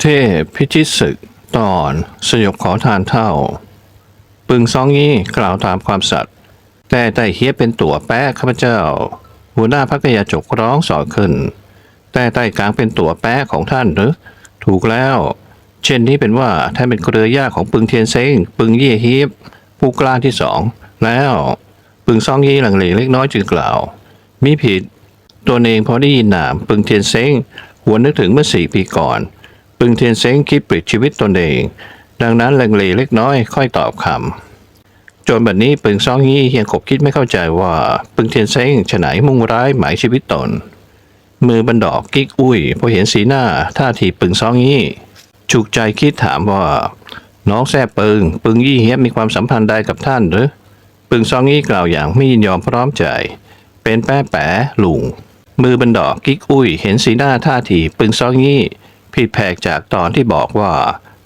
เทพพิชิตศึก ตอนสยบขอทานเท่า ปึงซองยี่กล่าวตามความสัตย์แต่ไต่เฮียเป็นตัวแป้ข้าพเจ้า หัวหน้าพักยาจกร้องสอขึ้น แต่ไต่กลางเป็นตัวแป้ของท่านหรือ ถูกแล้ว เช่นนี้เป็นว่าท่านเป็นเครือญาติของปึงเทียนเซ้งปึงเย่ฮีบผู้กล้าที่สองแล้วปึงซองยี่หลังเลเล็กน้อยจึงกล่าวมีผิด ตัวเองพอได้ยินนามปึงเทียนเซ้งหวนนึกถึงเมื่อสี่ปีก่อน ปึงเทียนเซ้งคิดปลิดชีวิตตนเอง ดังนั้นลังเลเล็กน้อยค่อยตอบคำจนบัดนี้ปึงซองยี่ยังขบคิดไม่เข้าใจว่า ปึงเทียนเซ้งฉะไหนมุ่งร้ายหมายชีวิตตน มือบันดอกกิ๊กอุ้ยพอเห็นสีหน้าท่าทีปึงซองยี่ฉุกใจคิดถามว่า น้องแซ่ปึงปึงยี่เฮียมีความสัมพันธ์ใดกับท่านหรือปึงซองยี่กล่าวอย่างไม่ยินยอมพร้อมใจ เป็นแป้แป๋ลุงมือบันดอกกิ๊กอุ้ย เห็นสีหน้าท่าที ปึงซองยี่ ผิดแผกจากตอนที่บอกว่า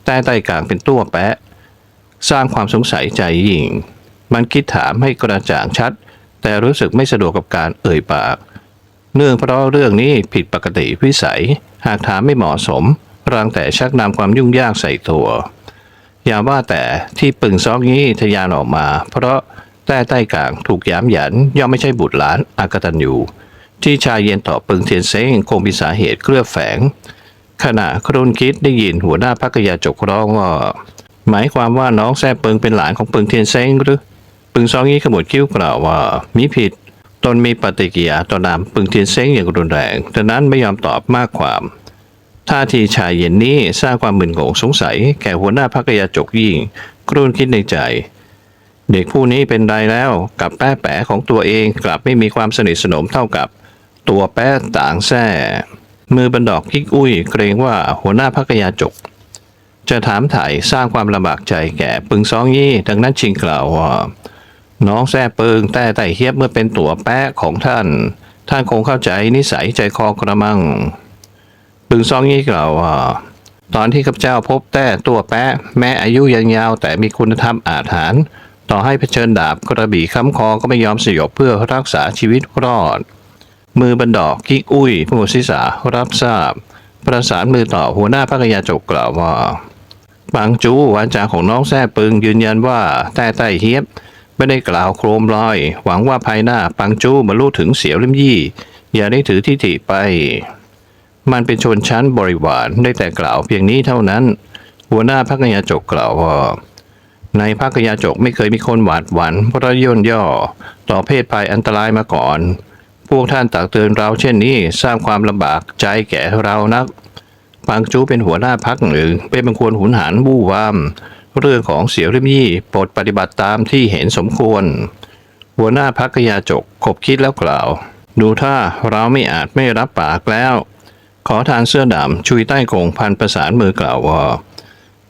ใต้ใต้กลางเป็นตัวแปะ สร้างความสงสัยใจยิ่ง มันคิดถามให้กระจ่างชัด แต่รู้สึกไม่สะดวกกับการเอ่ยปาก เนื่องเพราะเรื่องนี้ผิดปกติวิสัย หากถามไม่เหมาะสมรังแต่ชักนำความยุ่งยากใส่ตัว อย่าว่าแต่ที่ปึงซอกนี้ทะยานออกมา เพราะใต้ใต้กลางถูกยามหยันย่อมไม่ใช่บุตรหลานอากตันอยู่ที่ชายเย็นต่อปึงเทียนเซ้งคงมีสาเหตุเคลือบแฝง ขณะครุนคิดได้ยินหัวหน้าพักยาจกร้องว่า หมายความว่าน้องแซ่เปิงเป็นหลานของปึงเทียนเซ้งหรือปึงซองยี่ขมวดคิ้วกล่าวว่ามีผิด ตนมีปฏิกิริยาต่อนามปึงเทียนเซ้งอย่างรุนแรงดังนั้นไม่ยอมตอบมากความท่าทีชายเย็นนี้สร้างความมึนงงสงสัย แก่หัวหน้าพักยาจกยิ่งครุ่นคิดในใจ เด็กผู้นี้เป็นไรแล้วกับแป้แป๋ของตัวเองกลับไม่มีความสนิทสนมเท่ากับตัวแป้ต่างแท้ มือบันดอกคิกอุ้ย เกรงว่าหัวหน้าพักยาจก จะถามถ่ายสร้างความลำบากใจแก่ปึงซองยี่ดังนั้นชิงกล่าวว่าน้องแซ่เปิงแต่ไต่เฮียบเมื่อเป็นตัวแปะของท่าน ท่านคงเข้าใจนิสัยใจคอกระมัง ปึงซองยี่กล่าวว่าตอนที่ข้าพเจ้าพบแต่ตัวแปะแม้อายุยังยาวแต่มีคุณธรรมอาถรรพ์ต่อให้เผชิญดาบกระบี่ค้ำคอก็ไม่ยอมสยบเพื่อรักษาชีวิตรอด มือบันดอกกิ๊กอุ้ยผู้ศิษารับทราบ ประสานมือต่อหัวหน้าพักยาจกกล่าวว่าบางจูวาจาของน้องแซ่ปึงยืนยันว่าแต่ไต้เฮียบไม่ได้กล่าวโครมลอย หวังว่าภายหน้าปังจูมาลู่ถึงเสียวลิมยี่ อย่าได้ถือทิฐิไป มันเป็นชนชั้นบริวารได้แต่กล่าวเพียงนี้เท่านั้น หัวหน้าพักยาจกกล่าวว่าในพักยาจกไม่เคยมีคนหวาดหวั่นเพราะย่นย่อ ต่อเพศภัยอันตรายมาก่อน พวกท่านตักเตือนเราเช่นนี้สร้างความลำบากใจแก่เรานักปังจูเป็นหัวหน้าพักหนึ่งเป็นบางควรหุนหันบู้วาม เรื่องของเสียวริมยี่โปรดปฏิบัติตามที่เห็นสมควร หัวหน้าพักยาจกขบคิดแล้วกล่าว ดูถ้าเราไม่อาจไม่รับปากแล้ว ขอทานเสื้อดำชุยใต้โกงพันประสานมือกล่าวว่า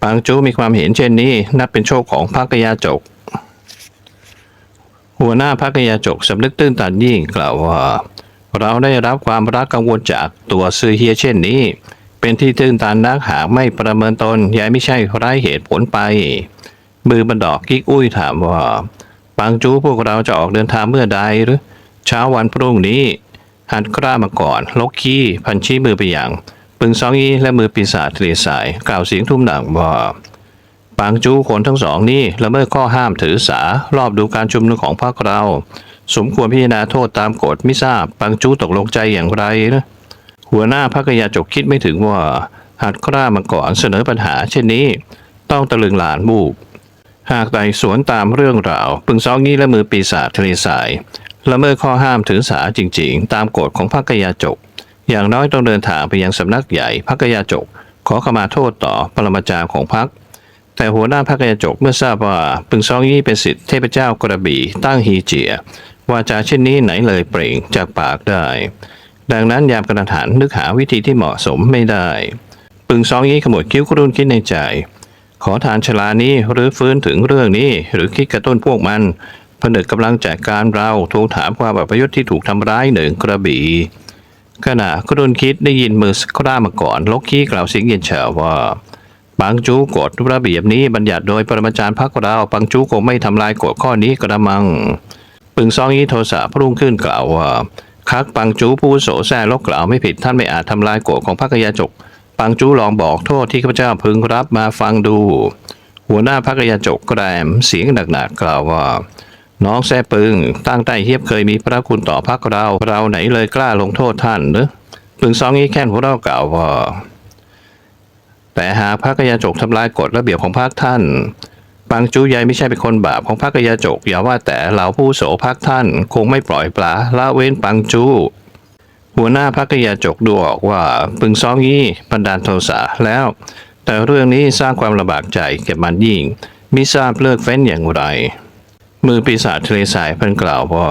ปังจูมีความเห็นเช่นนี้นับเป็นโชคของพักยาจก หัวหน้าพักยาจกสำนึกตื้นตันยิ่งกล่าวว่า เราได้รับความรักกังวลจากตัวซือเฮียเช่นนี้ เป็นที่ตื้นตันนักหากไม่ประเมินตนยายไม่ใช่ไร้เหตุผลไป มือบันดอกกิ๊กอุ้ยถามว่าปังจูพวกเราจะออกเดินทางเมื่อใดหรือ เช้าวันพรุ่งนี้ หันกล้ามาก่อนลกขี้พันชี้มือไปอย่าง ปึงซองยีและมือปีศาจทะเลสาย กล่าวเสียงทุ่มหนังว่า ปังจูคนทั้งสองนี่ละเมิดข้อห้ามถือสา รอบดูการชุมนุมของพรรคเรา สมควรพิจารณาโทษตามกฎไม่ทราบปังจูตกลงใจอย่างไรนะหัวหน้าพักยาจกคิดไม่ถึงว่าหัดกล้ามาก่อนเสนอปัญหา เช่นนี้ ต้องตะลึงหลานบูบหากไต่สวนตามเรื่องราว ปึงซองงี้และมือปีศาจทะเลทรายละเมิดข้อห้ามถือสาจริง ๆ ตามกฎของพักยาจก อย่างน้อยต้องเดินทางไปยังสำนักใหญ่พักยาจก ขอขมาโทษต่อปรมาจารย์ของพัก แต่หัวหน้าพักยาจกเมื่อทราบว่าปึงซองยี่เป็นสิทธิเทพเจ้ากระบี่ตั้งฮีเจียวาจาเช่นนี้ไหนเลยเปล่งจากปากได้ ดังนั้นยามกระฐานนึกหาวิธีที่เหมาะสมไม่ได้ ปึงซองยี่ขมวดคิ้วกรุนคิดในใจ ขอทานชลานี้หรือฟื้นถึงเรื่องนี้หรือคิดกระตุ้นพวกมันผนึกกำลังจัดการเราทวงถามความอัปยศที่ถูกทำร้ายหนึ่งกระบี่ขณะกรุนคิดได้ยินมือสกร้ามาก่อนลกขี้กล่าวเสียงเย็นเฉาว่า ปังจูกฎระเบียบนี้บัญญัติโดยปรมาจารย์พักเราปังจูคงไม่ทำลายกฎข้อนี้กระมัง ปึงซองยี่โทสะพรุ่งขึ้นกล่าวว่าคักปังจูผู้โสแซ่ลกกล่าวไม่ผิดท่านไม่อาจทำลายกฎของพักยาจก ปังจูลองบอกโทษที่ข้าพเจ้าพึงรับมาฟังดู หัวหน้าพักยาจกแกรมเสียงหนักๆกล่าวว่า น้องแซ่ปึงตั้งแต่เฮียบเคยมีพระคุณต่อพักเราเราไหนเลยกล้าลงโทษท่านหรือปึงซองนี้แค่นหัวเรากล่าวว่า แต่หากพระกยาจกทำลายกฎระเบียบของพรรคท่านปังจูใหญ่ไม่ใช่เป็นคนบาปของพระกยาจก อย่าว่าแต่เหล่าผู้โสพรรคท่าน คงไม่ปล่อยปละละเว้นปังจู หัวหน้าพระกยาจกดูออกว่าปึงซองยี่บันดาลโทสะแล้ว แต่เรื่องนี้สร้างความลำบากใจแก่มันยิ่งมิทราบเลิกเฟ้นอย่างไร มือปีศาจทะเลสายเพิ่นกล่าวว่า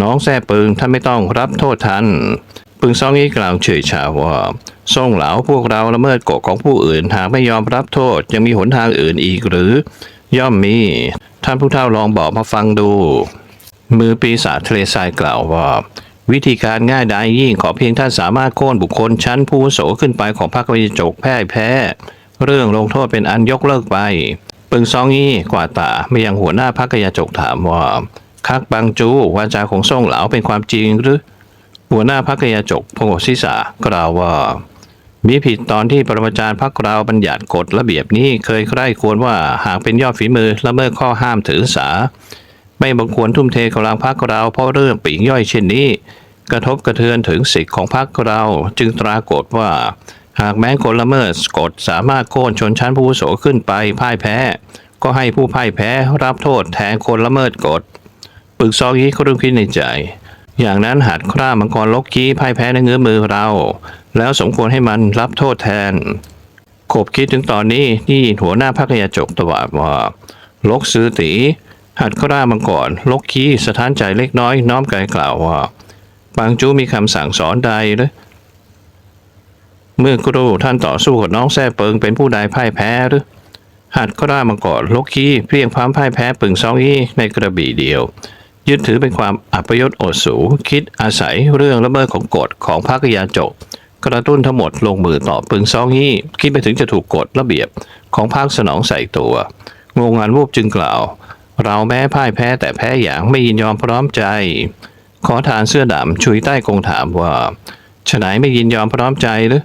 น้องแซ่ปึงท่านไม่ต้องรับโทษท่าน ปึงซองอี้กล่าวเฉยชาว่าส่งเหลาพวกเราละเมิดกฎของผู้อื่นหากไม่ยอมรับโทษยังมีหนทางอื่นอีกหรือย่อมมี ท่านผู้เฒ่าลองบอกมาฟังดู มือปีศาจทะเลทรายกล่าวว่า วิธีการง่ายดายยิ่งขอเพียงท่านสามารถโค่นบุคคลชั้นผู้โสขึ้นไปของพรรควิจกแพ้แพ้ เรื่องลงโทษเป็นอันยกเลิกไป ปึงซองยี่กว่าตาไม่ยังหัวหน้าพรรคยจกถามว่า คักบังจูวาจาของส่งเหลาเป็นความจริงหรือ หัวหน้าพรรคยาจกพงศศีษากล่าวว่า มีผิดตอนที่ปรมาจารย์พักเราบัญญัติกฎระเบียบนี้เคยใคร่ควรว่าหากเป็นยอดฝีมือละเมิดข้อห้ามถือสา ไม่บังควรทุ่มเทกำลังพักเราเพราะเรื่องปีกย่อยเช่นนี้ กระทบกระเทือนถึงสิทธิ์ของพักเราจึงตรากฏว่า หากแม้คนละเมิดกฎสามารถโค่นชนชั้นผู้โสขึ้นไปพ่ายแพ้ ก็ให้ผู้พ่ายแพ้รับโทษแทนคนละเมิดกฎปึกซอกยี้ก็ริ่มคิดในใจ อย่างนั้นหัดคร่ามังกรลกกี้พ่ายแพ้ในเงื้อมือเรา แล้วสมควรให้มันรับโทษแทนขบคิดถึงตอนนี้ที่หัวหน้าพักยาจกตวาดว่า ลกซื้อตี หัดคร่ามังกรลกกี้สถานใจเล็กน้อยน้อมกายกล่าวว่าบางจูมีคำสั่งสอนใดหรือเมื่อครูท่านต่อสู้กับน้องแซ่เปิงเป็นผู้ใดพ่ายแพ้หรือหัดคร่ามังกรลกกี้เพียงพร้ำพ่ายแพ้ปึงซองอี้ในกระบี่เดียว ยึดถือเป็นความอัปยศโอดสู คิดอาศัยเรื่องละเมิดของกฎของพระกยาจก กระตุ้นทั้งหมดลงมือต่อปึงซองยี่คิดไปถึงจะถูกกฎระเบียบของภาคสนองใส่ตัว งงงานวูบจึงกล่าว เราแม้พ่ายแพ้แต่แพ้อย่างไม่ยินยอมพร้อมใจ ขอทานเสื้อดำชุยใต้กงถามว่าฉไหนไม่ยินยอมพร้อมใจหรือ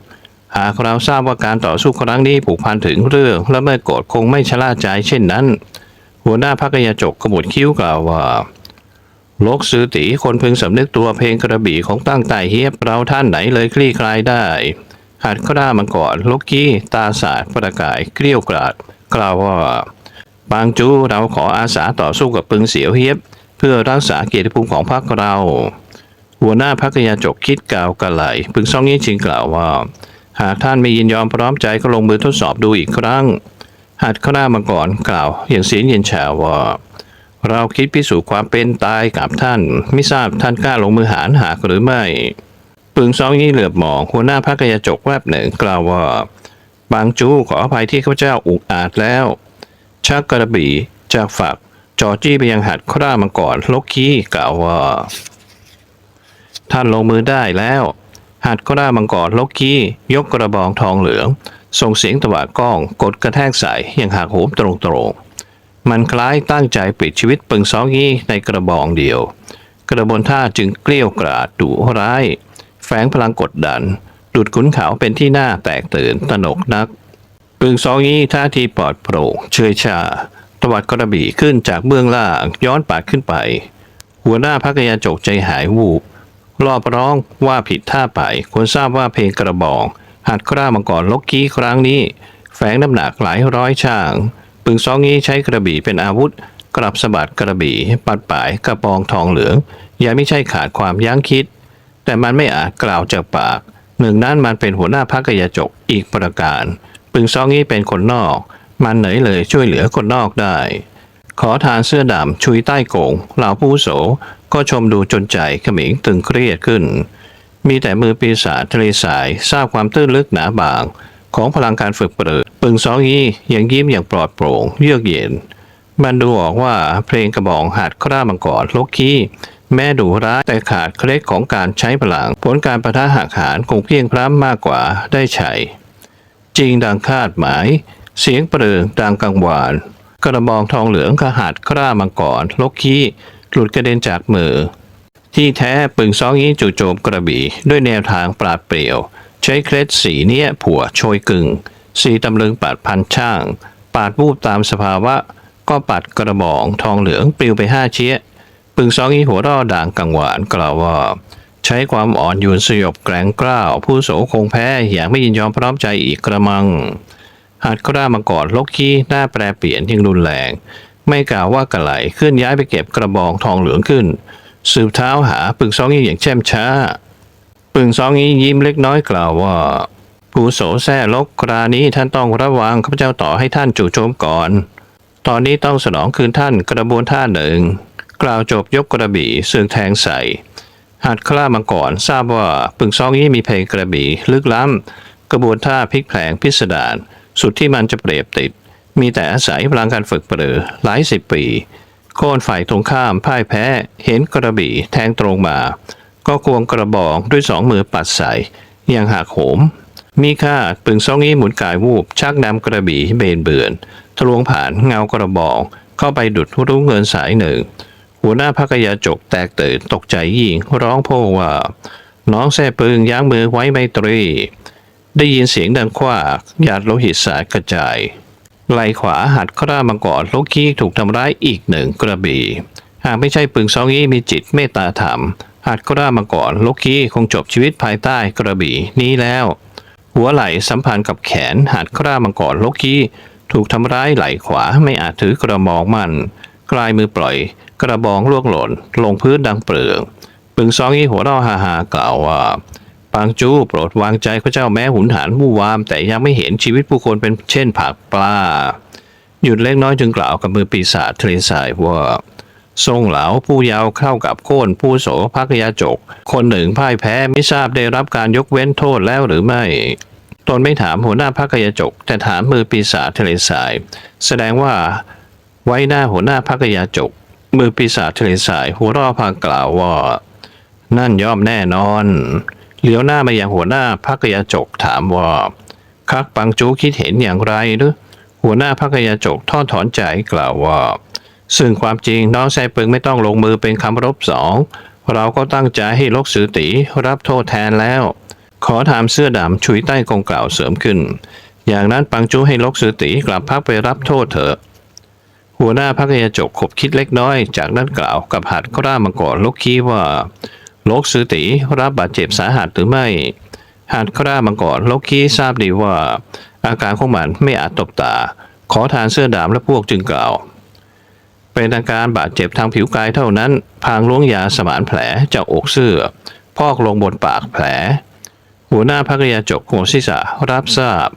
หากเราทราบว่าการต่อสู้ครั้งนี้ผูกพันถึงเรื่องละเมิดกฎคงไม่ชะล่าใจเช่นนั้น หัวหน้าพักยาจกขมุดคิ้วกล่าวว่า ลกซื้อตีคนพึงสำนึกตัวเพลงกระบี่ของตั้งไต่เฮียบเราท่านไหนเลยคลี่คลายได้หัดกล้ามันก่อนลกกี้ตาสาดประกายเกลี้ยวกราด กล่าวว่าบางจูเราขออาสาต่อสู้กับปึงเสียวเฮียบ เพื่อรักษาเกียรติภูมิของพรรคเรา หัวหน้าพักยาจกคิดกล่าวกะไหลปึงซ่องยี่ชิงกล่าวว่า หากท่านไม่ยินยอมพร้อมใจก็ลงมือทดสอบดูอีกครั้งหัดข้าหน้ามก่อนกล่าว อย่างเสียงเย็นชาว่า เราคิดพิสูจน์ความเป็นตายกับท่าน ไม่ทราบท่านกล้าลงมือหารหากหรือไม่ ปึงซองยี่เหลือบมองหัวหน้าพักยจกแวบหนึ่งกล่าวว่า บางจูขออภัยที่ข้าพเจ้าอุกอาจแล้ว ชักกระบี่จากฝักจอจี้ไปยังหัดคร่ามาก่อนลกขี้กล่าวว่า ท่านลงมือได้แล้ว หัดคร่ามังกรลกขี้ยกกระบองทองเหลือง ส่งเสียงตะวาดก้องกดกระแทกใส่อย่างหักโหมตรงๆ มันคล้ายตั้งใจปิดชีวิตปึงซองยี่ในกระบองเดียว กระบวนท่าจึงเกลี้ยวกราดดุร้าย แฝงพลังกดดัน ดุดขุนเขาเป็นที่หน้าแตกตื่นตนกนัก ปึงซองยี่ท่าทีปลอดโปร่งเฉยชาตวัดกระบี่ขึ้นจากเบื้องล่างย้อนปากขึ้นไป หัวหน้าพักยาจกใจหายวูบรอบร้องว่าผิดท่าไปควรทราบว่าเพลงกระบอง หัดกล้ามาก่อนลกกี้ครั้งนี้ แฝงน้ำหนักหลายร้อยช่าง ปึงซองงี้ใช้กระบี่เป็นอาวุธ กลับสะบัดกระบี่ ปัดป่ายกระบองทองเหลือง อย่าไม่ใช่ขาดความยั้งคิด แต่มันไม่อาจกล่าวจากปาก หนึ่งนั้นมันเป็นหัวหน้าพักยาจกอีกประการปึงซองงี้เป็นคนนอก มันไหนเลยช่วยเหลือคนนอกได้ ขอทานเสื้อดำชุยใต้โกงเหล่าผู้โส ก็ชมดูจนใจเขมิงตึงเครียดขึ้น มีแต่มือปีศาจทะเลสายทราบความตื้นลึกหนาบาง ของพลังการฝึกเปรือปึงซองยี่ยังยิ้มอย่างปลอดโปร่ง เยือกเย็น มันดูออกว่าเพลงกระบองหัดคร่ามังกรลกขี้แม่ดูร้ายแต่ขาดเคล็ดของการใช้พลัง ผลการประทะหักหานคงเพียงพร้ำมากกว่าได้ใช้จริงดังคาดหมาย เสียงเปลืองดังกังวาน กระบองทองเหลืองขหัดคร่ามังกรลกขี้หลุดกระเด็นจากมือ ที่แท้ปึงซองยี่จู่โจมกระบี่ด้วยแนวทางปราดเปรียว ใช้เคล็ดสีเนี้ยผัวโชยกึ่ง สีตำลึงปัดพันช่าง ปาดวูบตามสภาวะ ก็ปัดกระบองทองเหลืองปลิวไปห้าเชี้ยปึงซองอีหัวร่อด่างกังหวานกล่าวว่า ใช้ความอ่อนโยนสยบแกร่งกล้าว ผู้โสคงแพ้อย่างไม่ยินยอมพร้อมใจอีกกระมังหาดกล้ามากอดลกขี้หน้าแปรเปลี่ยนยิ่งรุนแรง ไม่กล่าวว่ากระไหลเคลื่อนย้ายไปเก็บกระบองทองเหลืองขึ้น สืบเท้าหาปึงซองอีอย่างแช่มช้า ปึงซองอียิ้มเล็กน้อยกล่าวว่าผู้โสแซ่ลกครานี้ท่านต้องระวังข้าพเจ้าต่อให้ท่านจู่โจมก่อน ตอนนี้ต้องสนองคืนท่านกระบวนท่าหนึ่ง กล่าวจบยกกระบี่เสืองแทงใส่หัดคล้ามาก่อนทราบว่าปึงซองยี่มีเพลงกระบี่ลึกล้ำ กระบวนท่าพลิกแผลงพิสดารสุดที่มันจะเปรียบติด มีแต่อาศัยพลังการฝึกเปรือหลายสิบปี โค่นฝ่ายตรงข้ามพ่ายแพ้เห็นกระบี่แทงตรงมา ก็ควงกระบองด้วยสองมือปัดใส่ย่างหักโหม มีค่าปึงซองอี้หมุนกายวูบ ชักนำกระบี่เบนเบือนทะลวงผ่านเงากระบองเข้าไปดุดรู้เงินสายหนึ่ง หัวหน้าพักยาจกแตกตื่นตกใจยิ่งร้องโพว่า น้องแซ่ปึงยั้งมือไว้ไม่ตรี ได้ยินเสียงดังคว้ากหยาดโลหิตสาดกระจายไหลขวาหัดคร่ามังกรลูกขี้ถูกทำร้ายอีกหนึ่งกระบี่ หากไม่ใช่ปึงซองอี้มีจิตเมตตาธรรม หัดคร่ามังกรลูกขี้คงจบชีวิตภายใต้กระบี่นี้แล้ว หัวไหล่สัมพันธ์กับแขนหัดคร่ามังกรลูกขี้ถูกทำร้ายไหล่ขวาไม่อาจถือกระบองมัน กลายมือปล่อย กระบองล่วงหล่น ลงพื้นดังเปลืองปึงซองอี้หัวเราะฮาฮากล่าวว่าปางจูโปรดวางใจพระเจ้าแม้หุนหันวู่วาม แต่ยังไม่เห็นชีวิตผู้คนเป็นเช่นผักปลา หยุดเล็กน้อยจึงกล่าวกับมือปีศาจทะเลทรายว่า ทรงเหลาผู้ยาวเข้ากับโค่นผู้โสภักยาจก คนหนึ่งพ่ายแพ้ไม่ทราบได้รับการยกเว้นโทษแล้วหรือไม่ตนไม่ถามหัวหน้าพักยาจก แต่ถามมือปีศาจทะเลทราย แสดงว่า ไว้หน้าหัวหน้าพักยาจก มือปีศาจทะเลทราย หัวรอพางกล่าวว่า นั่นย่อมแน่นอนเหลียวหน้ามาอย่างหัวหน้าพักยาจกถามว่าคักปังจูคิดเห็นอย่างไรหรือหัวหน้าพักยาจกทอดถอนใจกล่าวว่า ซึ่งความจริงน้องแซเปึงไม่ต้องลงมือเป็นคำรบสอง เราก็ตั้งใจให้ลกสือตีรับโทษแทนแล้ว ขอถามเสื้อดำชุยใต้กงกล่าวเสริมขึ้น อย่างนั้นปังจูให้ลกสือตีกลับพักไปรับโทษเถอะ หัวหน้าพักยาจกขบคิดเล็กน้อย จากนั้นกล่าวกับหัดกร่ามาก่อนลกคีว่าโลกสือตีรับบาดเจ็บสาหัสหรือไม่หากคร่ามาก่อโลกคีทราบดีว่า อาการของมันไม่อาจตบตา ขอทานเสื้อดำและพวกจึงกล่าว เป็นอาการบาดเจ็บทางผิวกายเท่านั้น พางล้วงยาสมานแผลจากอกเสื้อ พอกลงบนปากแผล หัวหน้าพักยาจกหัวศีรษะรับทราบ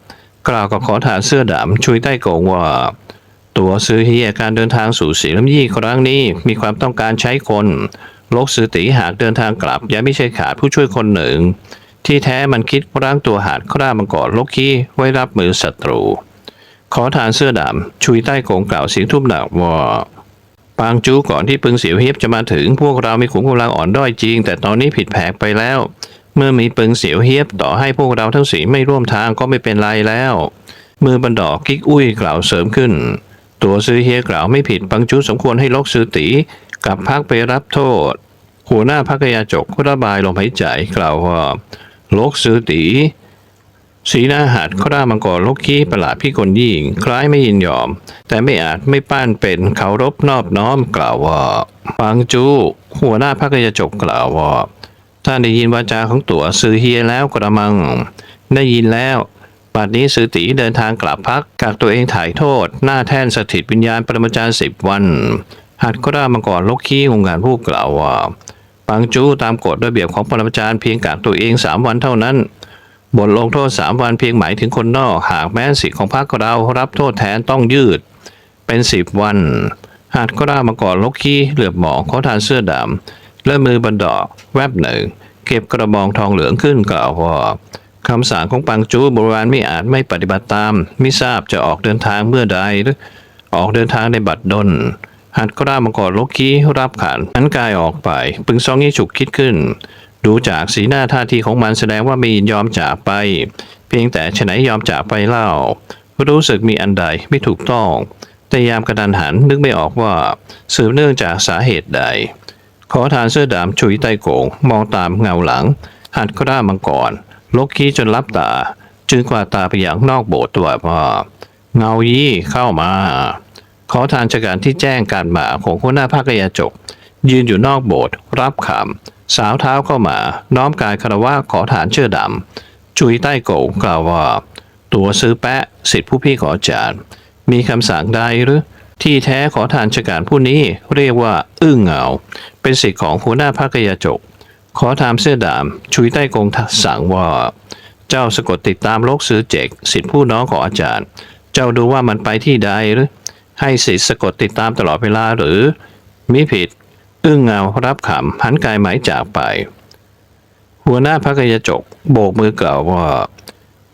กล่าวกับขอทานเสื้อดำชุยใต้โกงว่า ตัวซื้อเฮียการเดินทางสู่สีลำยี่ครั้งนี้มีความต้องการใช้คนโลกสือตีหากเดินทางกลับย่าไม่ใช่ขาดผู้ช่วยคนหนึ่ง ที่แท้มันคิดร่างตัวหาดคร่ามังกรลกขี้ไว้รับมือศัตรู ขอทานเสื้อดำชุยใต้โกงกล่าวเสียงทุ่มหนักว่า ปางจูก่อนที่ปึงเสียวเฮียบจะมาถึงพวกเรามีขุมกำลังอ่อนด้อยจริง แต่ตอนนี้ผิดแผกไปแล้ว เมื่อมีปึงเสียวเฮียบต่อให้พวกเราทั้งสีไม่ร่วมทางก็ไม่เป็นไรแล้ว มือบันดอกกิ๊กอุ้ยกล่าวเสริมขึ้น ตัวซื้อเฮียกล่าวไม่ผิดปังจูสมควรให้ลกซื้อตีกลับพักไปรับโทษ หัวหน้าพักยาจกระบายลมหายใจกล่าวว่าลกซื้อตี สีหน้าหัดคร่ามังกรลกขี้ประหลาดพี่คนยิ่ง คล้ายไม่ยินยอม แต่ไม่อาจไม่ป้านเป็นเขารบนอบน้อมกล่าวว่าปังจูหัวหน้าพักยจกกล่าวว่าท่านได้ยินวาจาของตัวซื้อเฮียแล้วกระมัง ได้ยินแล้วบัดนี้สือตีเดินทางกลับพักกักตัวเองถ่ายโทษ หน้าแท่นสถิตวิญญาณปรมาจารย์สิบวัน หัดก็ได้มาก่อนลกขี้องค์การผู้กล่าวว่าปังจูตามกฎระเบียบของปรมาจารย์เพียงกักตัวเองสามวันเท่านั้น บทลงโทษสามวันเพียงหมายถึงคนนอก หากแม้สิทธิของพรรคเรารับโทษแทนต้องยืด เป็นสิบวันหัดก็ได้มาก่อนลกขี้เหลือบหมองขอทานเสื้อดำและมือบันดอกแวบหนึ่ง เก็บกระบองทองเหลืองขึ้นกล่าวว่าคำสั่งของปังจูโบราณไม่อาจไม่ปฏิบัติตาม ไม่ทราบจะออกเดินทางเมื่อใดหรือออกเดินทางในบัดดลหัดก็ได้มาก่อนลกกี้รับขันนั้นกายออกไป ปึงซองยี่ฉุกคิดขึ้น ดูจากสีหน้าท่าทีของมันแสดงว่าไม่ยินยอมจากไป เพียงแต่ฉไหนยอมจากไปเล่า รู้สึกมีอันใดไม่ถูกต้อง แต่ยามกระดันหันนึกไม่ออกว่าสืบเนื่องจากสาเหตุใด ขอทานเสื้อดำชุยใต้โกงมองตามเงาหลัง หัดก็ได้มังกรลกขี้จนลับตา จึงกวาดตาไปอย่างนอกโบสถ์ตัวว่าเงายี่เข้ามา ขอทานจากการที่แจ้งการมาของหัวหน้าภาคยาจก ยืนอยู่นอกโบสถ์รับคำ สาวเท้าเข้ามา น้อมกายคารวะขอฐานเชื่อดำจุยใต้โกงกล่าวว่า ตัวซื้อแปะสิทธิผู้พี่ขออาจารย์มีคำสั่งใดหรือ ที่แท้ขอทานชการผู้นี้เรียกว่า อึ้งเหงา เป็นสิทธิของหัวหน้าภาคยาจก ขอถามเสื้อดำชุยใต้กงสั่งว่า เจ้าสะกดติดตามโลกซื้อเจกสิทธิผู้น้องของอาจารย์ เจ้าดูว่ามันไปที่ใดหรือให้สิทธิสะกดติดตามตลอดเวลาหรือมิผิด อึ้งเงารับขำหันกายหมายจากไป หัวหน้าพักยจกโบกมือกล่าวว่า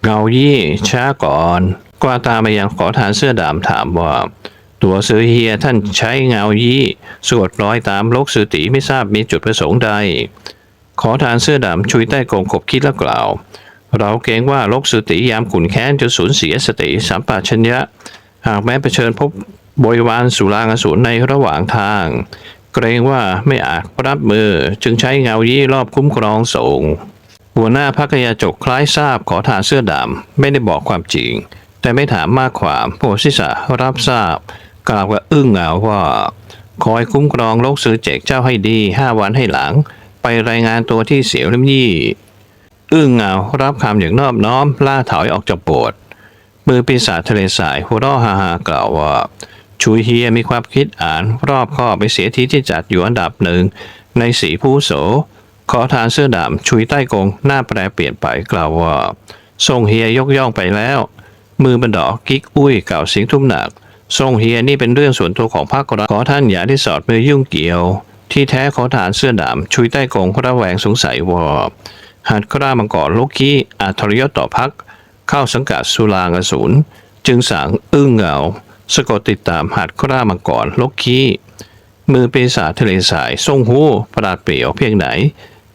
เงายี่ช้าก่อนกว่าตามมายังขอทานเสื้อดำถามว่า ตัวซื้อเฮียท่านใช้เงายี่สวดร้อยตามโลกสือตีไม่ทราบมีจุดประสงค์ใด ขอทานเสื้อดำชุยใต้กงขบคิดแล้วกล่าว เราเกรงว่าโลกสือตียามขุนแค้นจะสูญเสียสติสัมปชัญญะ หากแม้เผชิญพบ บริวารสุรางอสูรในระหว่างทาง เกรงว่าไม่อาจรับมือจึงใช้เงายี่รอบคุ้มครองสงหัวหน้าพักยาจกคล้ายทราบขอทานเสื้อดำไม่ได้บอกความจริง แต่ไม่ถามมากความโพธิสะรับทราบ กล่าวกับอึ้งเหงาว่า คอยคุ้มครองโลกซื้อเจกเจ้าให้ดีห้าวันให้หลัง ไปรายงานตัวที่เสียวลิมยี่ อึ้งเหงารับคำอย่างนอบน้อมล่าถอยออกจากโบสถ์มือปีศาจทะเลสายหัวเราะฮาฮากล่าวว่า ชุยเฮียมีความคิดอ่านรอบข้อบไปเสียทีที่จัดอยู่อันดับหนึ่งในสีผู้โส ขอทานเสื้อดำชุยใต้กงหน้าแปรเปลี่ยนไปกล่าวว่าทรงเฮียยกย่องไปแล้ว มือบันดอกกิ๊กอุ้ยกล่าวเสียงทุ่มหนักทรงเฮียนี่เป็นเรื่องส่วนตัวของพรรครัฐขอท่านอย่าได้สอดมือยุ่งเกี่ยว ที่แท้ขอทานเสื้อดำชุยใต้กงระแวงสงสัยว่าหากกล้ามังกรลูกขี้อาทรยศต่อพัก เข้าสังกัดสุรางอสูรจึงสั่งอึ้งเหงา สะกดติดตามหัดกล้ามังกรลกขี้ มือปีศาจทะเลสายทรงหูปราดเปรียวเพียงไหน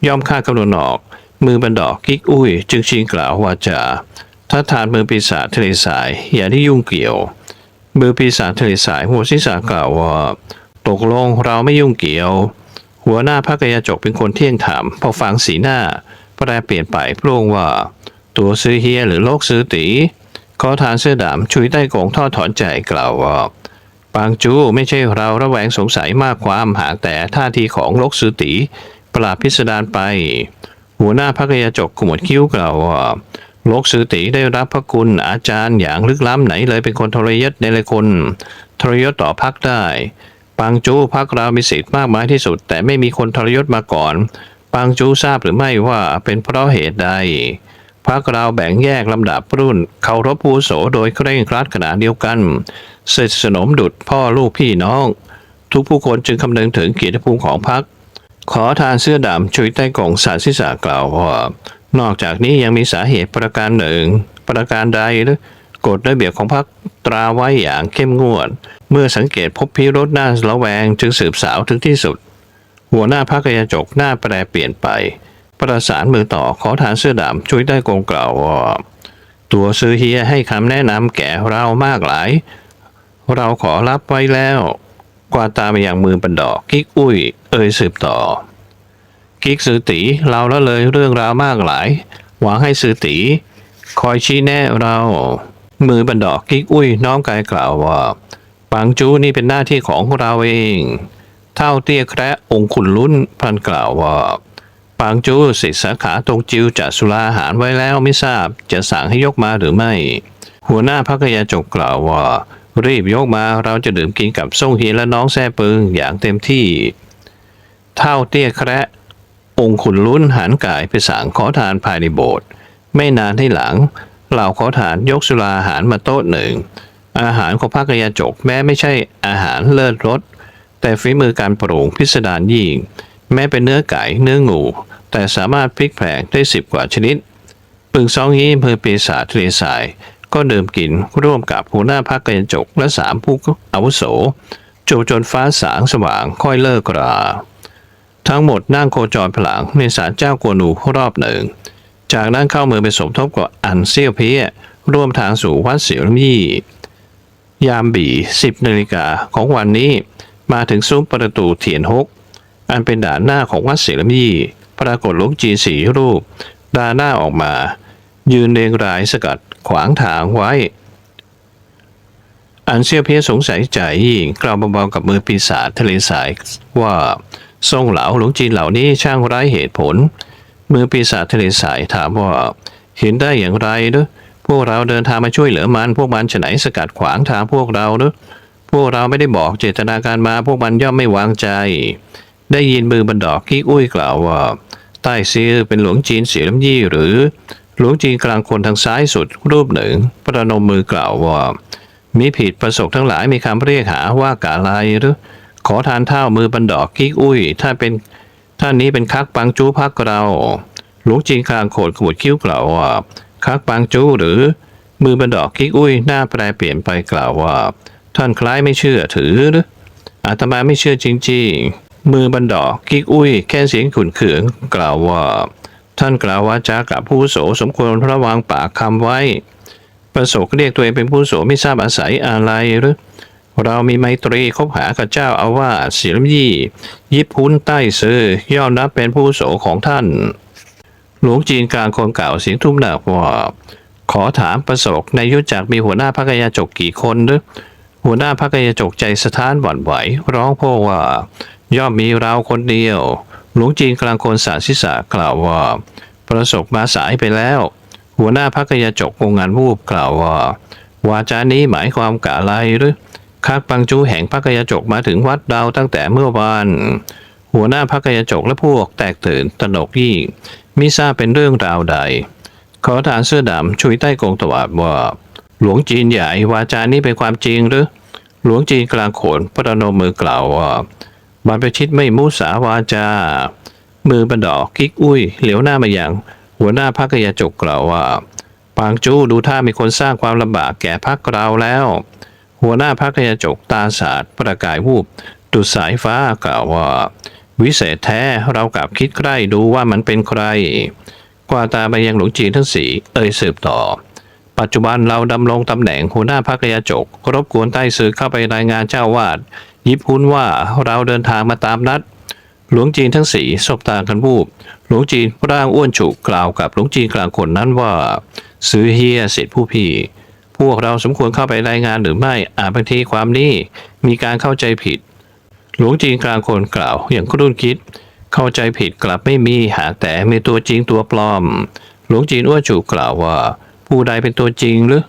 ย่อมฆ่ากำลังออก มือบันดอกกิ๊กอุ้ย จึงชิงกล่าววาจาถ้าทานมือปีศาจทะเลสาย อย่าได้ยุ่งเกี่ยว มือปีศาจทะเลสายหัวศีรษะกล่าวว่า ตกลงเราไม่ยุ่งเกี่ยว หัวหน้าพระกยาจกเป็นคนเที่ยงถามพอฟังสีหน้า แปรเปลี่ยนไปพรงว่า ตัวซื้อเฮียหรือโลกซื้อตี ขอทานเสื้อดำชุยใต้กงทอดถอนใจกล่าวว่าปางจูไม่ใช่เราระแวงสงสัยมากความหากแต่ท่าทีของลกซื้อตีประหลาดพิสดารไป หัวหน้าพระกยาจกขมวดคิ้วกล่าวว่าลกซื้อตีได้รับพระคุณอาจารย์อย่างลึกล้ำไหนเลยเป็นคนทรยศในเลยคนทรยศต่อพักได้ ปางจูพักเรามีสิทธิ์มากมายที่สุด แต่ไม่มีคนทรยศมาก่อน ปางจูทราบหรือไม่ว่าเป็นเพราะเหตุใด พักเราแบ่งแยกลำดับรุ่น เคารพผู้โสโดยเคร่งครัดขนาดเดียวกันสนิทสนมดุดพ่อลูกพี่น้อง ทุกผู้คนจึงคำนึงถึงเกียรติภูมิของพักขอทานเสื้อดำช่วยใต้กล่องสารศิษากล่าวว่านอกจากนี้ยังมีสาเหตุประการหนึ่ง ประการใดหรือกฎระเบียบของพรรคตราไว้อย่างเข้มงวด เมื่อสังเกตพบพิรุษน่าระแวงจึงสืบสาวถึงที่สุด หัวหน้าพรรคยาจกหน้าแปรเปลี่ยนไป ประสานมือต่อขอทานเสื้อดำช่วยได้กงกล่าวว่าตัวซื้อเฮียให้คำแนะนำแก่เรามากหลาย เราขอรับไว้แล้ว กวาดตาไปอย่างมือบันดอกกิ๊กอุ้ย เอ่ยสืบต่อ กิ๊กสือตีเราละเลยเรื่องราวมากหลาย หวังให้สือตี คอยชี้แนะเรา มือบันดอกกิ๊กอุ้ยน้อมกายกล่าวว่าปังจูนี่เป็นหน้าที่ของเราเอง เท่าเตี้ยแคระองคุนลุ้นพันกล่าวว่า ปางจูสิทธิสาขาตรงจิวจัดสุราอาหารไว้แล้วไม่ทราบจะสั่งให้ยกมาหรือไม่ หัวหน้าพักยาจกกล่าวว่า รีบยกมาเราจะดื่มกินกับส่งเฮียและน้องแซ่ปึงอย่างเต็มที่ เท่าเตี้ยแคระองค์ขุนลุ้นหันกายไปสั่งขอทานภายในโบสถ์ไม่นานให้หลังเหล่าขอทานยกสุราอาหารมาโต๊ะหนึ่ง อาหารของพระกยาจกแม้ไม่ใช่อาหารเลิศรสแต่ฝีมือการปรุงพิสดารยิ่ง แม้เป็นเนื้อไก่เนื้องู แต่สามารถพลิกแผลงได้สิบกว่าชนิดปึงซองฮีอำเภอปีศาจทะเลทราย ก็ดื่มกินร่วมกับหัวหน้าพักกยาจกและสามผู้อาวุโสจบจนฟ้าสางสว่างค่อยเลิกรา ทั้งหมดนั่งโคจรพลังในศาลเจ้ากวนูรอบหนึ่ง จากนั้นเข้าเมืองไปสมทบกับอันเซียวเพียร่วมทางสู่วัดเสียวลำยี่ยามบีสิบนาฬิกาของวันนี้มาถึงซุ้มประตูเทียนฮก อันเป็นด่านหน้าของวัดเสียวลำยี่ปรากฏหลวงจีนสีรูปดาหน้าออกมา ยืนเรียงรายสกัดขวางทางไว้ อันเซียวเพียสงสัยใจยิ่งกล่าวเบาๆกับมือปีศาจทะเลสายว่าทรงเหลาหลวงจีนเหล่านี้ช่างไร้เหตุผล มือปีศาจทะเลสายถามว่า เห็นได้อย่างไรเนอะพวกเราเดินทางมาช่วยเหลือมัน พวกมันฉะไหนสกัดขวางทางพวกเราเนอะพวกเราไม่ได้บอกเจตนาการมาพวกมันย่อมไม่วางใจ ได้ยินมือบันดอกกิ๊กอุ้ยกล่าวว่า ใต้ซีอเป็นหลวงจีนเสียลำยี่หรือ หลวงจีนกลางคนทางซ้ายสุดรูปหนึ่ง ประนมมือกล่าวว่า มีผิดประสบทั้งหลายมีคำเรียกหาว่ากาลายหรือ ขอทานเท่ามือบันดอกกิ๊กอุ้ย ถ้าเป็นท่านนี้เป็นคักปังจูพักเราหลวงจีนกลางโขดขมวดคิ้วกล่าวว่าคักปังจูหรือ มือบันดอกกิ๊กอุ้ยหน้าแปรเปลี่ยนไปกล่าวว่า ท่านคล้ายไม่เชื่อถือหรืออาตมาไม่เชื่อจริงๆ มือบันดอกกิกอุ้ย แค่เสียงขุนเขืองกล่าวว่า ท่านกล่าวว่าจากับผู้โสสมควรพระวังปากคำไว้ ประสบเรียกตัวเองเป็นผู้โสไม่ทราบอาศัยอะไรหรือ เรามีไมตรีคบหากับเจ้าอาวาสศิลมยี่ ยิบพุ้นใต้ซื้อย่อมนับเป็นผู้โสของท่าน หลวงจีนกลางคนเก่าวเสียงทุ่มหนักว่า ขอถามประสบในยุทธจักรมีหัวหน้าพระกยาจกกี่คนหรือหัวหน้าพระกยาจกใจสถานหวั่นไหว ร้องพ่อว่า ย่อมมีเราคนเดียว หลวงจีนกลางคนสาศิษะกล่าวว่า ประสบมาสายไปแล้ว หัวหน้าพระกยาจกวงงานวูบกล่าวว่า วาจานี้หมายความกะอะไรหรือคักปังจูแห่งพระกยาจกมาถึงวัดดาวตั้งแต่เมื่อวานหัวหน้าพระกยาจกและพวกแตกตื่นตนกยิ่งมิทราบเป็นเรื่องราวใด ขอทานเสื้อดำช่วยใต้กงตวาดว่า หลวงจีนใหญ่วาจานี้เป็นความจริงหรือ หลวงจีนกลางโขนประนมมือกล่าวว่า บรรพชิตไม่มุสาวาจา มือบันดอกกิ๊กอุ้ย เหลียวหน้ามาอย่าง หัวหน้าพักยาจกกล่าวว่า ปางจู้ดูท่ามีคนสร้างความลำบากแก่พักเราแล้ว หัวหน้าพักยาจกตาสาดประกายวูบดุดสายฟ้ากล่าวว่า วิเศษแท้เรากลับคิดใกล้ดูว่ามันเป็นใครกว่าตาไปยังหลวงจีนทั้งสี่เอ่ยสืบต่อ ปัจจุบันเราดำรงตำแหน่งหัวหน้าพักยาจก รบกวนใต้สื่อเข้าไปรายงานเจ้าวาด ยิบหุ้นว่าเราเดินทางมาตามนัด หลวงจีนทั้งสี่สบตากันวูบ หลวงจีนร่างอ้วนฉุกกล่าวกับหลวงจีนกลางคนนั้นว่า ซื้อเฮียเสิทธิผู้พี่ พวกเราสมควรเข้าไปรายงานหรือไม่อาจบางทีความนี้มีการเข้าใจผิด หลวงจีนกลางคนกล่าวอย่างครุ่นคิด เข้าใจผิดกลับไม่มีหากแต่มีตัวจริงตัวปลอม หลวงจีนอ้วนฉุกกล่าวว่า ผู้ใดเป็นตัวจริงหรือ